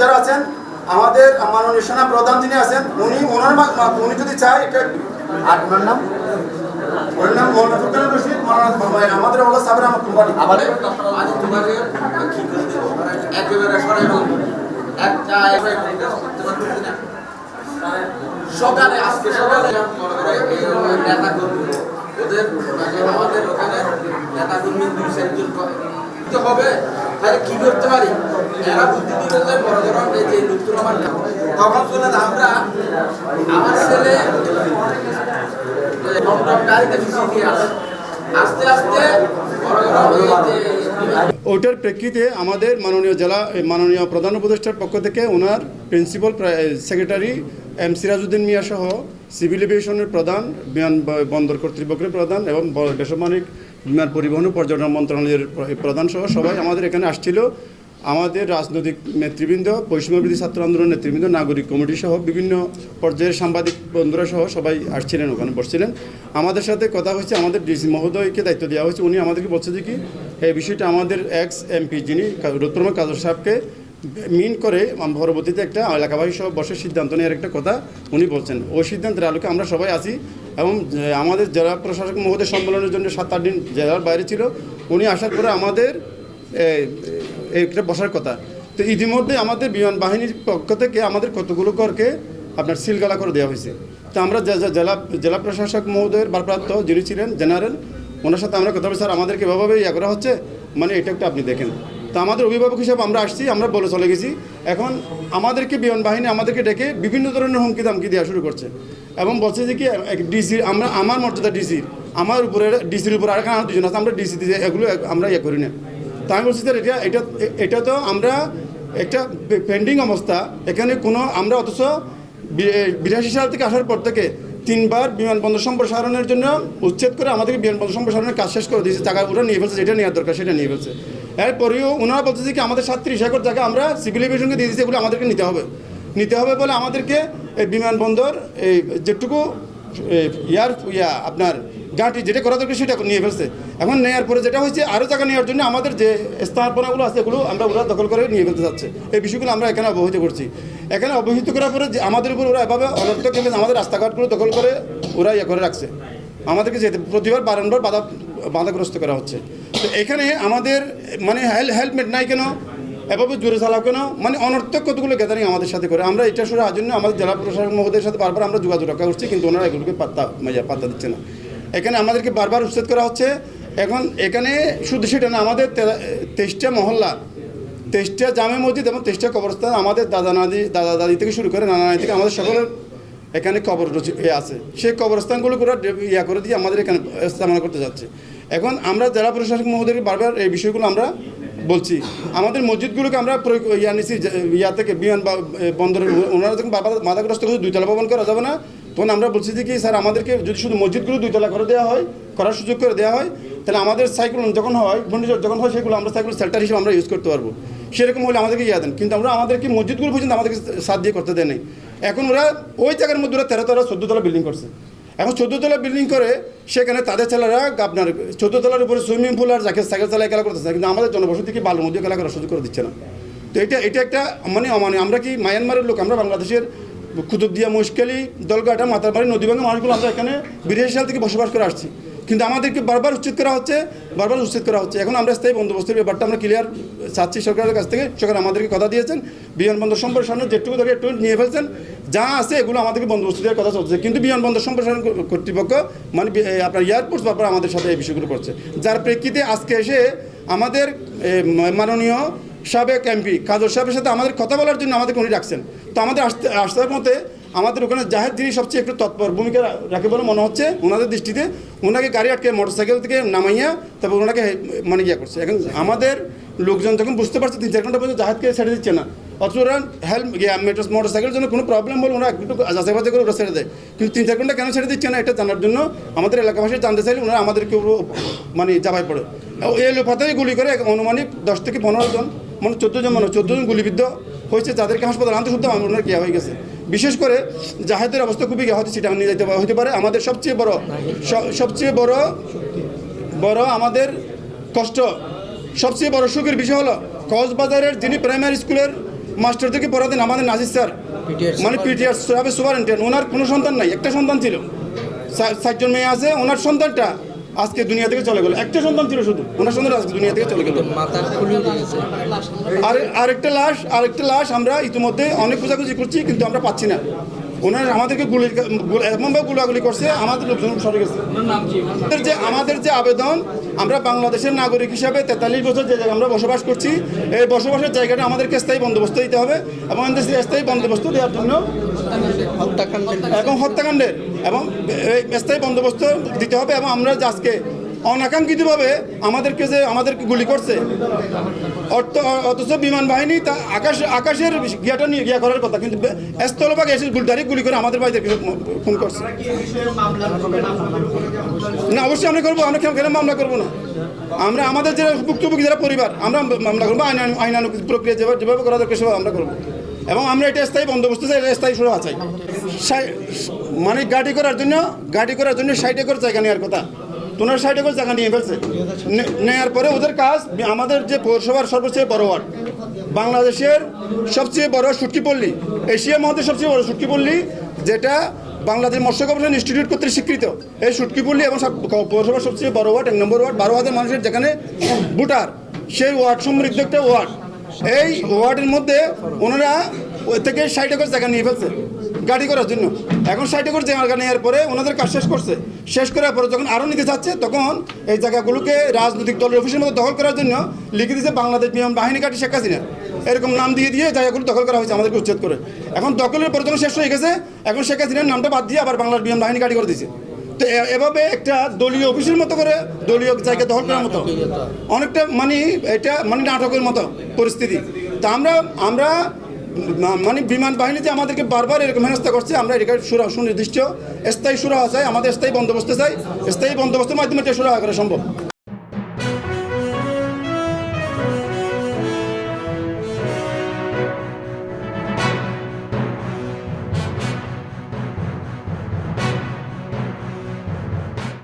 যারা আছেন, আমাদের মাননীয় সেনা প্রধান যিনি আছেন, উনি ওনার উনি যদি চায়, এটা আর ওনার নাম? ওনার নাম মৌলানা ফখরুল রশিদ মৌলানা আমাদের হলো সাবের আহমদ কুমারী আমাদের সকালে, আজকে সকালে নেতা কর্মী ওদের আমাদের ওখানে নেতা কর্মী দুই চারজন হবে। তাহলে কি করতে পারি? এরা বুদ্ধি বড় যে আমার তখন আমরা, আমার ছেলে গাড়িতে দিয়ে আসে। আস্তে আস্তে ওইটার প্রেক্ষিতে আমাদের মাননীয় জেলা মাননীয় প্রধান উপদেষ্টার পক্ষ থেকে ওনার principal secretary M Sirajuddin Mia সহ সিভিল এভিয়েশনের প্রধান, বিমান বন্দর কর্তৃপক্ষের প্রধান এবং বেসামরিক বিমান পরিবহন ও পর্যটন মন্ত্রণালয়ের প্র- প্রধান সহ সবাই আমাদের এখানে আসছিল। আমাদের রাজনৈতিক নেতৃবৃন্দ বৈষম্যবিধি ছাত্র আন্দোলন নেতৃবৃন্দ, নাগরিক কমিটি সহ বিভিন্ন পর্যায়ের সাংবাদিক বন্ধুরা সহ সবাই আসছিলেন, ওখানে বসছিলেন। আমাদের সাথে কথা হয়েছে আমাদের ডিসি মহোদয়কে দায়িত্ব দেওয়া হয়েছে। উনি আমাদেরকে বলছে যে কি, এই বিষয়টা আমাদের এক্স এমপি যিনি রুদ্রমা কাজর সাহেবকে মিন করে পরবর্তীতে একটা এলাকাবাসী সহ বসে সিদ্ধান্ত নেওয়ার একটা কথা উনি বলছেন। ওই সিদ্ধান্তের আলোকে আমরা সবাই আছি এবং আমাদের জেলা প্রশাসক মহোদয় সম্মেলনের জন্য সাত আট দিন জেলার বাইরে ছিল। উনি আসার পরে আমাদের এইটা বসার কথা। তো ইতিমধ্যে আমাদের বিমান বাহিনীর পক্ষ থেকে আমাদের কতগুলো করকে আপনার সিলগালা করে দেওয়া হয়েছে। তো আমরা জেলা জেলা প্রশাসক মহোদয়ের ভারপ্রাপ্ত যিনি ছিলেন জেনারেল, ওনার সাথে আমরা কথা বলি স্যার, আমাদেরকে এভাবে ইয়ে করা হচ্ছে? মানে এটা একটা আপনি দেখেন। তো আমাদের অভিভাবক হিসাবে আমরা আসছি, আমরা বলে চলে গেছি। এখন আমাদেরকে বিমান বাহিনী আমাদেরকে ডেকে বিভিন্ন ধরনের হুমকি দামকি দেওয়া শুরু করছে এবং বলছে যে কি ডিসি, আমরা, আমার মর্যাদা ডিসির আমার উপরে, ডিসির উপর আর এখানে দুজন আছে, আমরা ডিসি দিয়ে এগুলো, আমরা ইয়ে করি না। তা আমি বলছি স্যার এটা এটা এটা তো আমরা একটা পেন্ডিং অবস্থা, এখানে কোনো, আমরা অথচ বিরাশি সাল থেকে আসার পর থেকে তিনবার বিমানবন্দর সম্প্রসারণের জন্য উচ্ছেদ করে আমাদেরকে বিমানবন্দর সম্প্রসারণের কাজ শেষ করে দিয়েছে টাকা ওরা নিয়ে ফেলছে, যেটা নেওয়ার দরকার সেটা নিয়ে ফেলছে। এরপরেও ওনারা বলছে কি, আমাদের সাতত্রিশ একর জায়গা আমরা সিভিল এভিয়েশনকে দিয়ে দিয়েছি এগুলো আমাদেরকে নিতে হবে। নিতে হবে বলে আমাদেরকে এই বিমানবন্দর, এই যেটুকু ইয়ার, ইয়া, আপনার গাঁটি যেটা করা দরকার সেটা নিয়ে ফেলছে। এখন নেওয়ার পরে যেটা হয়েছে আরও জায়গা নেওয়ার জন্য আমাদের যে স্থাপনাগুলো আছে, এগুলো আমরা ওরা দখল করে নিয়ে ফেলতে যাচ্ছে। এই বিষয়গুলো আমরা এখানে অবহিত করছি। এখানে অবহিত করার পরে যে আমাদের উপর ওরা এভাবে অনর্থক আমাদের রাস্তাঘাটগুলো দখল করে ওরা ইয়ে করে রাখছে। আমাদেরকে যেতে প্রতিবার বারংবার বাধা বাধাগ্রস্ত করা হচ্ছে। তো এখানে আমাদের মানে হেল হেলমেট নাই কেন? এভাবে জোরে চালাও কেন? মানে অনর্থক কতগুলো গ্যাদারিং আমাদের সাথে করে। আমরা এটা শুনে জন্য আমাদের জেলা প্রশাসক মহোদয়ের সাথে বারবার আমরা যোগাযোগ রক্ষা করছি, কিন্তু ওনারা এগুলোকে পাত্তা মানে পাত্তা দিচ্ছে না। এখানে আমাদেরকে বারবার উচ্ছেদ করা হচ্ছে। এখন এখানে শুধু সেটা না, আমাদের তেইশটা মহল্লা, তেইশটা জামে মসজিদ এবং তেইশটা কবরস্থান আমাদের দাদা নাদি, দাদা দাদি থেকে শুরু করে নানা নানি থেকে আমাদের সকলের এখানে কবর আছে। সেই কবরস্থানগুলো করে ইয়া করে দিয়ে আমাদের এখানে স্থাপনা করতে যাচ্ছে। এখন আমরা জেলা প্রশাসক মহোদয়কে বারবার এই বিষয়গুলো আমরা বলছি, আমাদের মসজিদগুলোকে আমরা ইয়া নিছি ইয়া থেকে বিমান বা বন্দরের ওনারা যখন বাধাগ্রস্ত করে দুইতলা ভবন করা যাবে না। তখন আমরা বলছি যে কি, স্যার, আমাদেরকে যদি শুধু মসজিদগুলো দুইতলা করে দেওয়া হয়, করার সুযোগ করে দেওয়া হয়, তাহলে আমাদের সাইক্লোন যখন হয় ঘূর্ণিঝড় যখন হয় সেগুলো আমরা সাইক্লোন শেল্টার হিসেবে আমরা ইউজ করতে পারব। সেরকম হলে আমাদেরকে ইয়া দেন। কিন্তু আমরা আমাদেরকে মসজিদগুলো পর্যন্ত আমাদেরকে সাথ দিয়ে করতে দেয় এখন ওরা ওই জায়গার মধ্যে ওরা তেরো তলা চোদ্দ তলা বিল্ডিং করছে। এখন চোদ্দ তলা বিল্ডিং করে, সেখানে তাদের ছেলেরা আপনার চোদ্দ তলার উপরে সুইমিং পুল আর যাকে সাইকেল চালায় খেলা করতেছে, কিন্তু আমাদের জনবসতিকে বালুর মধ্যে খেলা করার সুযোগ করে দিচ্ছে না। তো এটা এটা একটা মানে মানে আমরা কি মায়ানমারের লোক, আমরা বাংলাদেশের কুতুবদিয়া, মুশকেলি, দলগাটা মাতারবাড়ি নদীবাঙ্গা মানুষগুলো আমরা এখানে বিদেশি সাল থেকে বসবাস করে আসছি। কিন্তু আমাদেরকে বারবার উচ্ছেদ করা হচ্ছে, বারবার উচ্ছেদ করা হচ্ছে। এখন আমরা স্থায়ী বন্দোবস্তের ব্যাপারটা আমরা ক্লিয়ার চাচ্ছি সরকারের কাছ থেকে। সরকার আমাদেরকে কথা দিয়েছেন, বিমানবন্দর সম্প্রসারণের যেটুকু ধরে একটু নিয়ে ফেলছেন, যা আছে এগুলো আমাদেরকে বন্দোবস্ত দেওয়ার কথা চলছে। কিন্তু বিমানবন্দর সম্প্রসারণ কর্তৃপক্ষ মানে আপনার এয়ারপোর্ট ব্যাপারে আমাদের সাথে এই বিষয়গুলো করছে। যার প্রেক্ষিতে আজকে এসে আমাদের মাননীয় সাবেক এমপি কাজর সাহেবের সাথে আমাদের কথা বলার জন্য আমাদেরকে উনি ডাকছেন। তো আমাদের আসতে আসার মতে আমাদের ওখানে জাহেদ যিনি সবচেয়ে একটু তৎপর ভূমিকা রাখে বলে মনে হচ্ছে, ওনাদের দৃষ্টিতে ওনাকে গাড়ি আটকে মোটরসাইকেল থেকে নামাইয়া তারপর ওনাকে মানে ইয়ে করছে। এখন আমাদের লোকজন যখন বুঝতে পারছে, তিন চার ঘণ্টা পর্যন্ত জাহাজকে ছেড়ে দিচ্ছে না, অথচ ওরা মেট্রো মোটরসাইকেলের জন্য কোনো প্রবলেম বলে ওরা একটু যাচাই করে ওরা ছেড়ে দেয়। কিন্তু তিন চার ঘণ্টা কেন ছেড়ে দিচ্ছে না, এটা জানার জন্য আমাদের এলাকাবাসী জানতে চাইলে ওনারা আমাদেরকে মানে চাপাই পড়ে। এই লোফাতেই গুলি করে অনুমানিক দশ থেকে পনেরো জন মানে চোদ্দ জন মানে চোদ্দ জন গুলিবিদ্ধ হয়েছে, যাদেরকে হাসপাতাল আনতে শুদ্ধ ওনার কেয়া হয়ে গেছে। বিশেষ করে জাহেদের অবস্থা খুবই হয়তো সেটা নিয়ে যেতে হতে পারে। আমাদের সবচেয়ে বড় সবচেয়ে বড় বড় আমাদের কষ্ট সবচেয়ে বড় সুখের বিষয় হলো কক্সবাজারের যিনি প্রাইমারি স্কুলের মাস্টার থেকে দেন আমাদের নাজির স্যার। মানে পিটিআর সাহেব সুপারিনটেন্ডেন্ট ওনার কোনো সন্তান নাই একটা সন্তান ছিল। চারজন মেয়ে আছে ওনার সন্তানটা আজকে দুনিয়া থেকে চলে গেল। একটা সন্তান ছিল শুধু। ওনার সন্তান আজকে দুনিয়া থেকে চলে গেল। আর আরেকটা লাশ আরেকটা লাশ আমরা ইতিমধ্যে অনেক খোঁজাখুঁজি করছি কিন্তু আমরা পাচ্ছি না। ওনার আমাদেরকে গুলি এমনভাবে গুলাগুলি করছে আমাদের লোকজন সরে গেছে। আমাদের যে আমাদের যে আবেদন আমরা বাংলাদেশের নাগরিক হিসাবে তেতাল্লিশ বছর যে জায়গায় আমরা বসবাস করছি এই বসবাসের জায়গাটা আমাদেরকে স্থায়ী বন্দোবস্ত দিতে হবে এবং আমাদের স্থায়ী বন্দোবস্ত দেওয়ার জন্য এবং হত্যাকাণ্ডের এবং এই স্থায়ী বন্দোবস্ত দিতে হবে এবং আমরা যে আজকে অনাকাঙ্ক্ষিতভাবে আমাদেরকে যে আমাদেরকে গুলি করছে, অর্থ, অথচ বিমান বাহিনী তা আকাশ, আকাশের গিয়াটা নিয়ে গিয়া করার কথা, কিন্তু স্থলভাগে এসে গুলদারি গুলি করে আমাদের বাড়িতে ফোন করছে। না, অবশ্যই আমরা করব, আমরা কেন মামলা করব না? আমরা আমাদের যারা ভুক্তভোগী, যারা পরিবার, আমরা মামলা করব, আইন আইনানুক প্রক্রিয়া যেভাবে যেভাবে করা দরকার সেভাবে আমরা করব। এবং আমরা এটা স্থায়ী বন্দোবস্ত চাই স্থায়ী সুরা চাই। মানে গাড়ি করার জন্য, গাড়ি করার জন্য ষাট একর জায়গা নেওয়ার কথা। তোনার ষাট একর জায়গা নিয়ে ফেলছে। নেওয়ার পরে ওদের কাজ, আমাদের যে পৌরসভার সর্বোচ্চ বড় ওয়ার্ড, বাংলাদেশের সবচেয়ে বড় সুটকি পল্লী, এশিয়া মহাদেশের সবচেয়ে বড় সুটকি পল্লী, যেটা বাংলাদেশ মৎস্য গবেষণা ইনস্টিটিউট কর্তৃক স্বীকৃত। এই সুটকি পল্লী এবং পৌরসভার সবচেয়ে বড় ওয়ার্ড, এক নম্বর ওয়ার্ড, বারো হাজার মানুষের যেখানে ভোটার, সেই ওয়ার্ড সমৃদ্ধ একটা ওয়ার্ড। এই ওয়ার্ডের মধ্যে ওনারা ওই থেকে ষাট একর জায়গা নিয়ে ফেলছে। গাড়ি করার জন্য। এখন ষাট একর জায়গা নেওয়ার পরে ওনাদের কাজ শেষ করছে। শেষ করার পরে যখন আরও নিতে চাচ্ছে, তখন এই জায়গাগুলোকে রাজনৈতিক দলের অফিসের মধ্যে দখল করার জন্য লিখে দিয়েছে বাংলাদেশ নিয়ম বাহিনী কাটি শেখ হাসিনা এরকম নাম দিয়ে দিয়ে জায়গাগুলো দখল করা হয়েছে আমাদেরকে উচ্ছেদ করে। এখন দখলের পরে যখন শেষ হয়ে গেছে, এখন শেখ হাসিনার নামটা বাদ দিয়ে আবার বাংলার বিএম বাহিনী কাটি করে দিয়েছে। তো এভাবে একটা দলীয় অফিসের মতো করে দলীয় জায়গা দখল করার মতো। অনেকটা মানে এটা মানে নাটকের মতো পরিস্থিতি। তা আমরা আমরা মানে বিমান বাহিনী যে আমাদেরকে বারবার এরকম হেনস্থা করছে, আমরা এটা সুরা, সুনির্দিষ্ট, স্থায়ী সুরা চাই আমাদের স্থায়ী বন্দোবস্ত চাই স্থায়ী বন্দোবস্তের মাধ্যমে এটা সুরাহা করা সম্ভব।